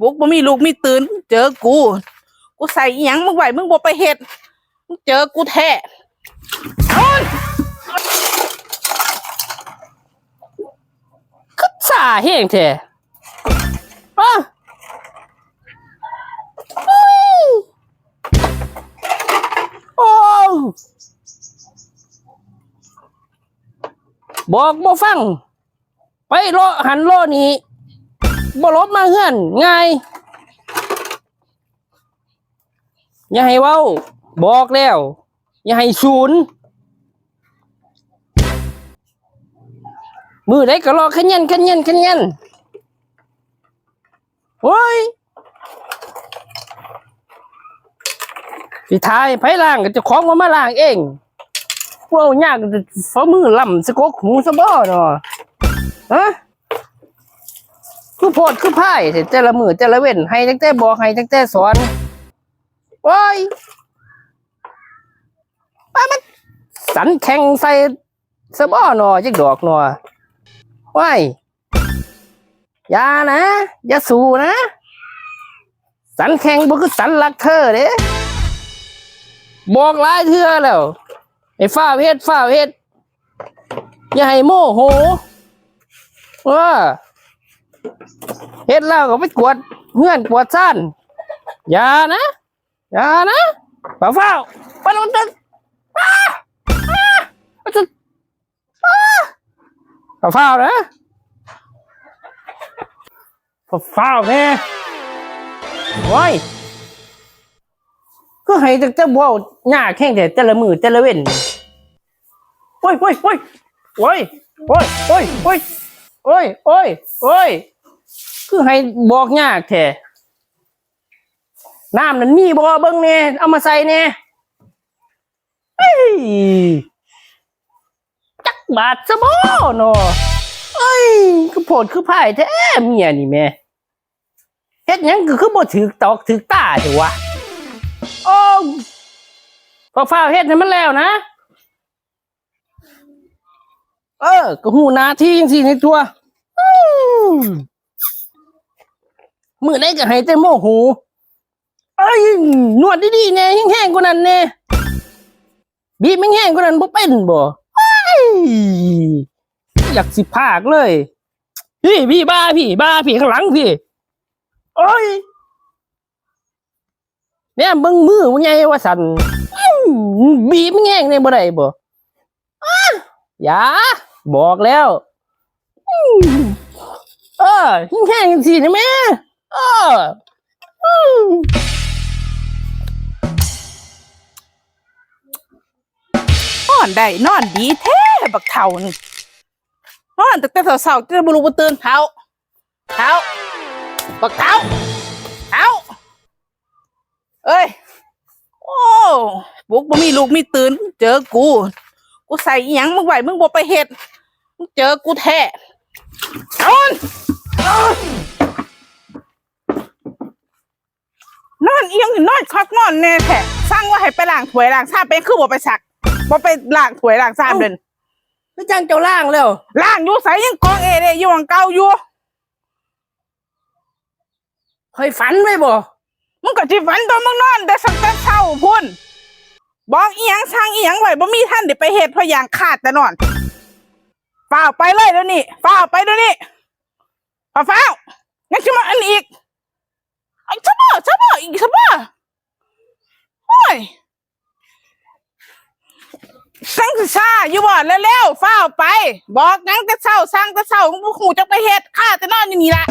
บุกบ่มีลูกมีตื่นเจอกู กูใส่อีหยังมึงไหวมึงบ่ไปเฮ็ดมึงเจอกูแท้โอ้ยก็สาแห้งแท้อะอุ้ยโอ้บอกบ่ฟัง ไปโลหันโลนี้ บ่ลบมาเฮือนง่าย อย่าให้เว้า บอกแล้ว อย่าให้ศูนย์มือได้ก็รอขยันขยันขยันโอ้ยสิทายไผล่างก็จะของมามาล่างเองพวกเอายากฝ่ามือล่ำสะกกหูสะบ่เนาะฮะ คือโพดคือพ่ายแต่แต่ละมือแต่ละเว้นให้ตั้งแต่บอกให้ตั้งแต่สอนโอ้ยป้ามันสันแข่งใส่สะบ่เนาะจักดอกเนาะว้ายอย่านะ อย่าสู้นะ สันแข่งบ่คือสันรักเธอเด้บอกหลายเทื่อแล้วให้ฟ้าเฮ็ดฟ้าเฮ็ดอย่าให้โมโหว่า เฮ็ดแล้วก็ไปกวดเฮือนกวดซ่านอย่านะอย่านะฟ้าวฟ้าไปลงตึกอ้าอ้าไปตึกอ้าฟ้าวฟ้าวนะฟ้าวแน่โอ้ยก็ให้แต่แต่บ่หน้าแข้งแต่แต่ละมือแต่ละเว้นโอ้ยโอ้ยโอ้ยโอ้ยโอ้ยโอ้ยโอ้ยโอ้ยโอ้ยโอ้ย คือให้บอกยากแท้น้ำนั้นมีบ่เบิ่งแน่เอามาใส่แน่เฮ้ยจักบาทซะบ่เนาะเอ้ยคือโผดคือพ่ายแท้เมียนี่แม่เฮ็ดหยังก็คือบ่ถือตอกถือตาเถอะวะโอ้พอฟ้าเฮ็ดให้มันแล้วนะ เออ ก็หูหนาที่จังซี่ในตัว อืม มือได้ก็ให้แต่โมโหเอ้ยนวดดีๆแน่แห้งๆกว่านั้นแน่บีบไม่แห้งกว่านั้นบ่เป็นบ่อยากสิพากเลย พี่พี่บ้าพี่บ้าพี่ข้างหลังพี่โอ้ยเนี่ยเบิ่งมือมันไงว่าสันอื้อบีบแง่งเนี่ยบ่ได้บ่อย่าบอกแล้ว เออแห้งๆสินะแม่ เอออนอนได้นอนดีแท้บักเท่านี่นอนตั้งแต่เช้าๆจะบ่รู้บ่ตื่นเท้าเท้าบักเท้าเท้าเอ้ย โอ้บุกบ่มีลูกมีตื่น เจอกู กูใส่อีหยังมึงไหวมึงบ่ไปเฮ็ดมึงเจอกูแท้นอนนอน อนคักนอนแน่แท้สร้างว่าให้ไปล้างถ้วยล้างชามเป็นคือบ่ไปสักบ่ไปล้างถ้วยล้างชามเดินพี่จังเจ้าล่างแล้วล้างอยู่ใส่ยังกองเอเดอยู่ของเก่าอยู่คอยฝันไว้บ่มึงก็สิฝันตอนมึงนอน แต่สักแต่เช้าพุ่นบอกอีหยังสร้างอีหยังไว้บ่มีท่านได้ไปเฮ็ดเพราะอย่างขาดแต่นอนฝ้าวไปเลยเดี๋ยวนี้ฝ้าวไปเดี๋ยวนี้ฝ้าวฝ้าวงั้นสิมาอันอีกไอ้ชะบ่ชะบ่อีกชะบ่โอ้ยสังสิซา อยู่บ่แล้วๆฝ้าวไป บอกหยังแต่เช้าสร้างแต่เช้ามึงบ่หูจะไปเฮ็ดข้าจะนอนอยู่นี่ละ